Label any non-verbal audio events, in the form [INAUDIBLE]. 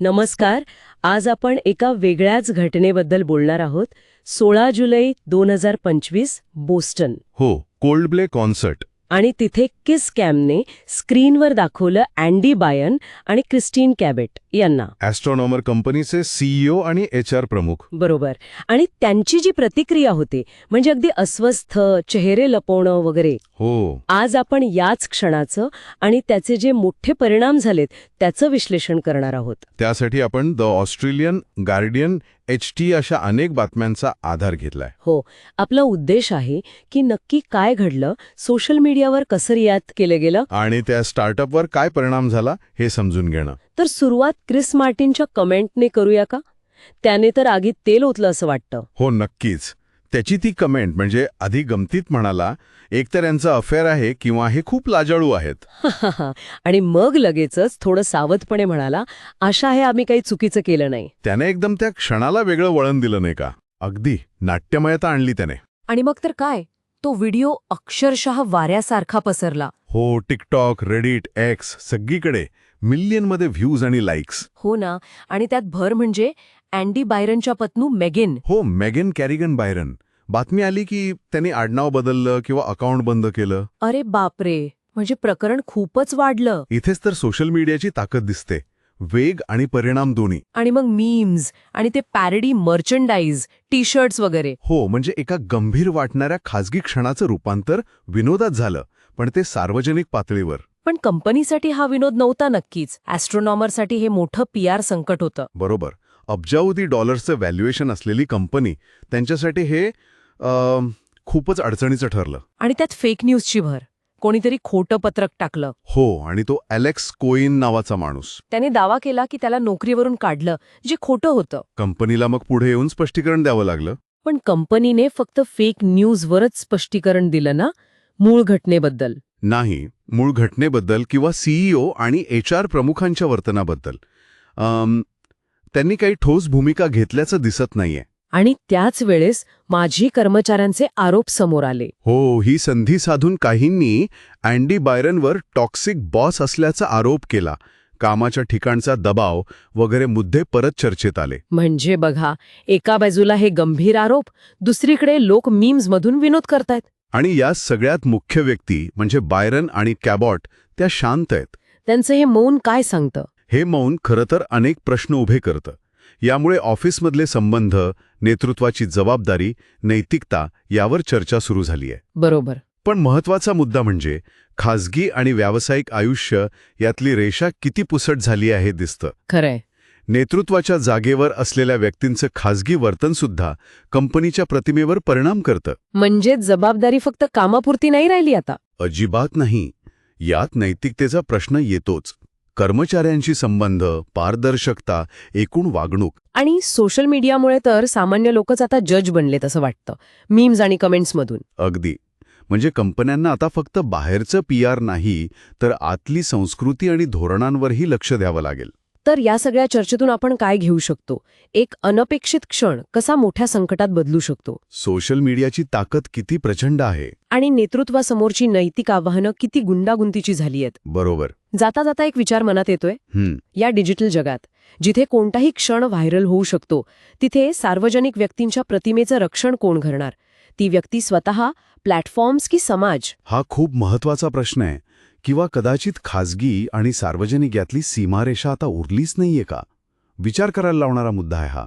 नमस्कार आज आपण एका वेगळ्याच घटनेबद्दल बोलणार आहोत सोळा जुलै दोन हजार पंचवीस बोस्टन. हो कोल्ड ब्ले कॉन्सर्ट. आणि तिथे किस कॅमने स्क्रीनवर दाखवलं अँडी बायन आणि क्रिस्टीन कॅबेट यांना. ॲस्ट्रॉनॉमर कंपनीचे सीईओ आणि एच आर प्रमुख. बरोबर. आणि त्यांची जी प्रतिक्रिया होती म्हणजे अगदी अस्वस्थ चेहरे लपवणं वगैरे हो. आज आपण याच क्षणाचं आणि त्याचे जे मोठे परिणाम झालेत त्याचं विश्लेषण करणार आहोत. त्यासाठी आपण the Australian Guardian H T अशा अनेक बातम्यांचा आधार घेतलाय. हो आपला उद्देश आहे की नक्की काय घडलं सोशल मीडियावर कसं रियात केलं गेलं? आणि त्या स्टार्टअपवर काय परिणाम झाला हे समजून घेणं. तर सुरुवात क्रिस मार्टिनच्या कमेंटने करूया का? त्याने तर आगीत तेल ओतलं असं वाटतं. हो नक्कीच. त्याची ती कमेंट म्हणजे अधिक गमतीत म्हणाला एकतर यांचं अफेअर आहे किंवा हे खूप लाजाळू आहेत. [LAUGHS] आणि मग लगेचच थोडं सावधपणे म्हणाला आशा आहे आम्ही काही चुकीचं केलं नाही. त्याने एकदम त्या क्षणाला वेगळं वळण दिलं नाही का? अगदी नाट्यमयता आणली त्याने. आणि मग तर काय? तो व्हिडिओ अक्षरशः वाऱ्यासारखा पसरला. हो टिकटॉक रेडिट एक्स सगळीकडे मिलियनमध्ये व्ह्यूज आणि लाईक्स हो ना. आणि त्यात भर म्हणजे अँडी बायरनच्या पत्नू मेगेन. हो मेगन कॅरिगन बायरन. बातमी आली की त्यांनी आडनाव बदललं किंवा अकाउंट बंद केलं? अरे बापरे! म्हणजे प्रकरण खूपच वाढलं. इथेच तर सोशल मीडियाची ताकद दिसते. वेग आणि परिणाम दोन्ही. आणि मग मीम्स आणि ते पॅरडी मर्चंडाईज टी शर्ट्स वगैरे. हो म्हणजे एका गंभीर वाटणाऱ्या खाजगी क्षणाचं रूपांतर विनोदात झालं पण ते सार्वजनिक पातळीवर. पण कंपनीसाठी हा विनोद नव्हता नक्कीच. ॲस्ट्रॉनॉमरसाठी हे मोठं पी आर संकट होतं. बरोबर. अब्जावधी डॉलर्सचं व्हॅल्युएशन असलेली कंपनी त्यांच्यासाठी हे खूपच अडचणीचं ठरलं. आणि त्यात फेक न्यूजची भर. कोणीतरी खोटं पत्रक टाकलं. हो आणि तो अलेक्स कोईन नावाचा माणूस. त्याने दावा केला की त्याला नोकरीवरून काढलं जे खोटं होतं. कंपनीला मग पुढे येऊन स्पष्टीकरण द्यावं लागलं? पण कंपनीने फक्त फेक न्यूजवरच स्पष्टीकरण दिलं ना मूळ घटनेबद्दल? नाही मूळ घटनेबद्दल किंवा सीईओ आणि एच आर प्रमुखांच्या वर्तनाबद्दल. त्यांनी काही ठोस भूमिका घेतल्याचं दिसत नाहीये. आणि त्याच वेळेस माझी कर्मचाऱ्यांचे आरोप समोर आले. हो ही संधी साधून काहींनी अँडी बायरनवर टॉक्सिक बॉस असल्याचा आरोप केला. कामाच्या ठिकाणचा दबाव वगैरे मुद्दे परत चर्चेत आले. म्हणजे बघा एका बाजूला हे गंभीर आरोप दुसरीकडे लोक मीम्समधून विनोद करतायत. आणि या सगळ्यात मुख्य व्यक्ती म्हणजे बायरन आणि कॅबॉट त्या शांत आहेत. त्यांचं हे मौन काय सांगतं? हे मौन खरं तर अनेक प्रश्न उभे करतं. यामुळे ऑफिसमधले संबंध नेतृत्वाची जबाबदारी नैतिकता यावर चर्चा सुरू झाली आहे. बरोबर. पण महत्त्वाचा मुद्दा म्हणजे खाजगी आणि व्यावसायिक आयुष्य यातली रेषा किती पुसट झाली आहे दिसतं. खरंय. नेतृत्वाच्या जागेवर असलेल्या व्यक्तींचं खाजगी वर्तनसुद्धा कंपनीच्या प्रतिमेवर परिणाम करतं. म्हणजे जबाबदारी फक्त कामापुरती नाही राहिली आता? अजिबात नाही. यात नैतिकतेचा प्रश्न येतोच. कर्मचाऱ्यांशी संबंध पारदर्शकता एकूण वागणूक. आणि सोशल मीडियामुळे तर सामान्य लोकच आता जज बनलेत असं वाटतं. मीम्स आणि कमेंट्समधून अगदी. म्हणजे कंपन्यांना आता फक्त बाहेरचं पी आर नाही तर आतली संस्कृती आणि धोरणांवरही लक्ष द्यावं लागेल. तर या सगळ्या चर्चेतून आपण काय घेऊ शकतो? एक अनपेक्षित क्षण कसा मोठ्या संकटात बदलू शकतो? सोशल मीडियाची ताकद किती प्रचंड आहे? आणि नेतृत्वासमोरची नैतिक आव्हानं किती गुंडागुंतीची झाली आहेत बरोबर. जाता जाता एक विचार मनात येतोय? हं, या डिजिटल जगात जिथे कोणताही क्षण व्हायरल होऊ शकतो तिथे सार्वजनिक व्यक्तींच्या प्रतिमेचं रक्षण कोण करणार ती व्यक्ती स्वतः प्लॅटफॉर्म्स की समाज. हा खूप महत्त्वाचा प्रश्न आहे. किंवा कदाचित खाजगी आणि सार्वजनिक यातली सीमारेषा आता उरलीच नाहीये का? विचार करायला लावणारा मुद्दा आहे हा.